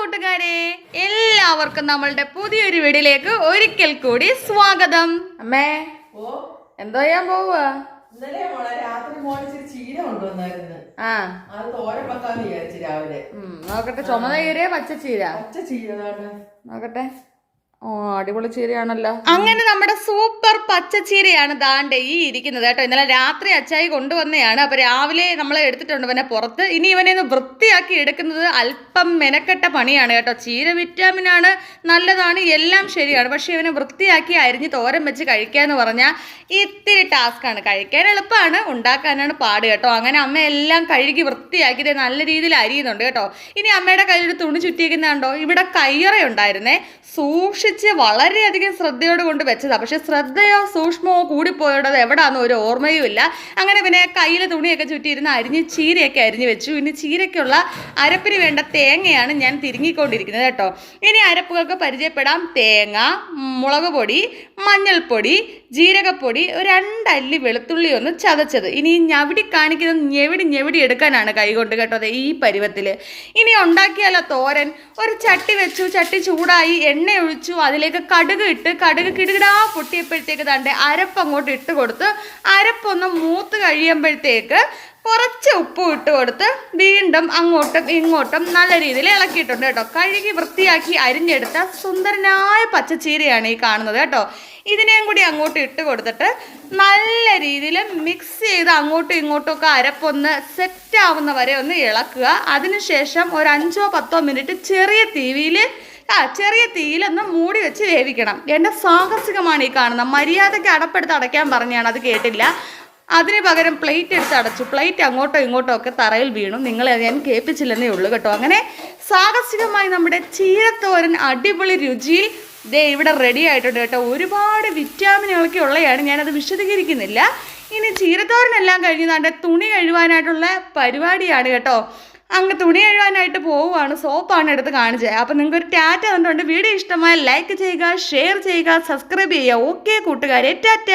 കൂട്ടുകാരെ എല്ലാവർക്കും നമ്മളുടെ പുതിയൊരു വീടിലേക്ക് ഒരിക്കൽ കൂടി സ്വാഗതം. അമ്മേ ഓ എന്തോ ചെയ്യാൻ പോവുക ഇന്നലെ മോളെ രാത്രി മോളെ ചീര കൊണ്ടുവന്നായിരുന്നു. ആ. അത് തോരൻ വെക്കാന്ന് വിചാരിച്ചു രാവിലെ. നോക്കട്ടെ ചുമന്ന ചീരയോ പച്ച ചീര പച്ച ചീര നോക്കട്ടെ. അടിപൊളി ചീരയാണല്ലോ. അങ്ങനെ നമ്മുടെ സൂപ്പർ പച്ച ചീരയാണ് ദാണ്ടെ ഈ ഇരിക്കുന്നത് കേട്ടോ. ഇന്നലെ രാത്രി അച്ചായി കൊണ്ടുവന്നെയാണ്. അപ്പൊ രാവിലെ നമ്മൾ എടുത്തിട്ടുണ്ട് ഇവനെ പുറത്ത്. ഇനി ഇവനെ ഒന്ന് വൃത്തിയാക്കി എടുക്കുന്നത് അല്പം മെനക്കെട്ട പണിയാണ് കേട്ടോ. ചീര വിറ്റാമിൻ ആണ് നല്ലതാണ് എല്ലാം ശരിയാണ്. പക്ഷെ ഇവനെ വൃത്തിയാക്കി അരിഞ്ഞ് തോരൻ വെച്ച് കഴിക്കുക എന്ന് പറഞ്ഞാൽ ഇത്തിരി ടാസ്ക്കാണ് കഴിക്കാൻ എളുപ്പമാണ് ഉണ്ടാക്കാനാണ് പാട് കേട്ടോ. അങ്ങനെ അമ്മ എല്ലാം കഴുകി വൃത്തിയാക്കി നല്ല രീതിയിൽ അരിയുന്നുണ്ട് കേട്ടോ. ഇനി അമ്മയുടെ കയ്യിൽ തുണി ചുറ്റിയിരിക്കുന്നുണ്ടോ? ഇവിടെ കയ്യറ ഉണ്ടായിരുന്നേ സൂക്ഷിച്ച് വളരെയധികം ശ്രദ്ധയോട് കൊണ്ട് വെച്ചതാണ് പക്ഷെ ശ്രദ്ധയോ സൂക്ഷ്മമോ കൂടിപ്പോയോടത് എവിടാന്ന് ഒരു ഓർമ്മയും ഇല്ല. അങ്ങനെ പിന്നെ കയ്യിൽ തുണിയൊക്കെ ചുറ്റിയിരുന്ന് അരിഞ്ഞ് ചീരയൊക്കെ അരിഞ്ഞ് വെച്ചു. ഇനി ചീരയ്ക്കുള്ള അരപ്പിന് വേണ്ട തേങ്ങയാണ് ഞാൻ തിരുങ്ങിക്കൊണ്ടിരിക്കുന്നത് കേട്ടോ. ഇനി അരപ്പുകൾക്ക് പരിചയപ്പെടാം. തേങ്ങ മുളക് പൊടി മഞ്ഞൾപ്പൊടി ജീരകപ്പൊടി രണ്ടല്ലി വെളുത്തുള്ളി ഒന്ന് ചതച്ചത്. ഇനി ഞവിടി കാണിക്കുന്നത് ഞെവിടി ഞെവിടി എടുക്കാനാണ് കൈകൊണ്ട് കേട്ടോ അതെ ഈ പരുവത്തിൽ ഇനി ഉണ്ടാക്കിയാലോ തോരൻ? ഒരു ചട്ടി വെച്ചു ചട്ടി ചൂടായി എണ്ണ ഒഴിച്ചു അതിലേക്ക് കടുക് ഇട്ട് കടുക് കിടുകിടാ പൊട്ടിയപ്പോഴത്തേക്ക് തന്റെ അരപ്പ് അങ്ങോട്ട് ഇട്ട് കൊടുത്ത് അരപ്പൊന്ന് മൂത്ത് കഴിയുമ്പോഴത്തേക്ക് കുറച്ച് ഉപ്പ് ഇട്ട് കൊടുത്ത് വീണ്ടും അങ്ങോട്ടും ഇങ്ങോട്ടും നല്ല രീതിയിൽ ഇളക്കിയിട്ടുണ്ട് കേട്ടോ. കഴുകി വൃത്തിയാക്കി അരിഞ്ഞെടുത്ത സുന്ദരനായ പച്ചച്ചീരയാണ് ഈ കാണുന്നത് കേട്ടോ. ഇതിനെയും കൂടി അങ്ങോട്ട് ഇട്ട് കൊടുത്തിട്ട് നല്ല രീതിയിൽ മിക്സ് ചെയ്ത് അങ്ങോട്ടും ഇങ്ങോട്ടും ഒക്കെ അരപ്പൊന്ന് സെറ്റ് ആവുന്ന വരെ ഒന്ന് ഇളക്കുക. അതിനുശേഷം ഒരു അഞ്ചോ പത്തോ മിനിറ്റ് ചെറിയ തീവിയിൽ ആ ചെറിയ തീയിലൊന്ന് മൂടി വെച്ച് വേവിക്കണം. എന്റെ സാഹസികമാണ് ഈ കാണുന്നത് മര്യാദയ്ക്ക് അടപ്പെടുത്ത് അടയ്ക്കാൻ പറഞ്ഞാണ് അത് കേട്ടില്ല. അതിന് പകരം പ്ലേറ്റ് എടുത്ത് അടച്ചു. പ്ലേറ്റ് അങ്ങോട്ടോ ഇങ്ങോട്ടോ ഒക്കെ തറയിൽ വീണു. നിങ്ങളെ ഞാൻ കേൾപ്പിച്ചില്ലെന്നേ ഉള്ളൂ കേട്ടോ. അങ്ങനെ സാഹസികമായി നമ്മുടെ ചീരത്തോരൻ അടിപൊളി രുചിയിൽ ദേ ഇവിടെ റെഡി ആയിട്ടുണ്ട് കേട്ടോ. ഒരുപാട് വിറ്റാമിനുകളൊക്കെ ഉള്ളതാണ് ഞാനത് വിശദീകരിക്കുന്നില്ല. ഇനി ചീരത്തോരനെല്ലാം കഴിഞ്ഞ് നമ്മുടെ തുണി കഴുകാനായിട്ടുള്ള പരിപാടിയാണ് കേട്ടോ. അങ്ങ് തുണി കഴുകാനായിട്ട് പോവുകയാണ് സോപ്പാണ് എടുത്ത് കാണിച്ചത് അപ്പം നിങ്ങൾക്ക് ഒരു ടാറ്റ തന്നിട്ടുണ്ട്. വീഡിയോ ഇഷ്ടമായ ലൈക്ക് ചെയ്യുക ഷെയർ ചെയ്യുക സബ്സ്ക്രൈബ് ചെയ്യുക. ഓക്കെ കൂട്ടുകാരെ. ടാറ്റ.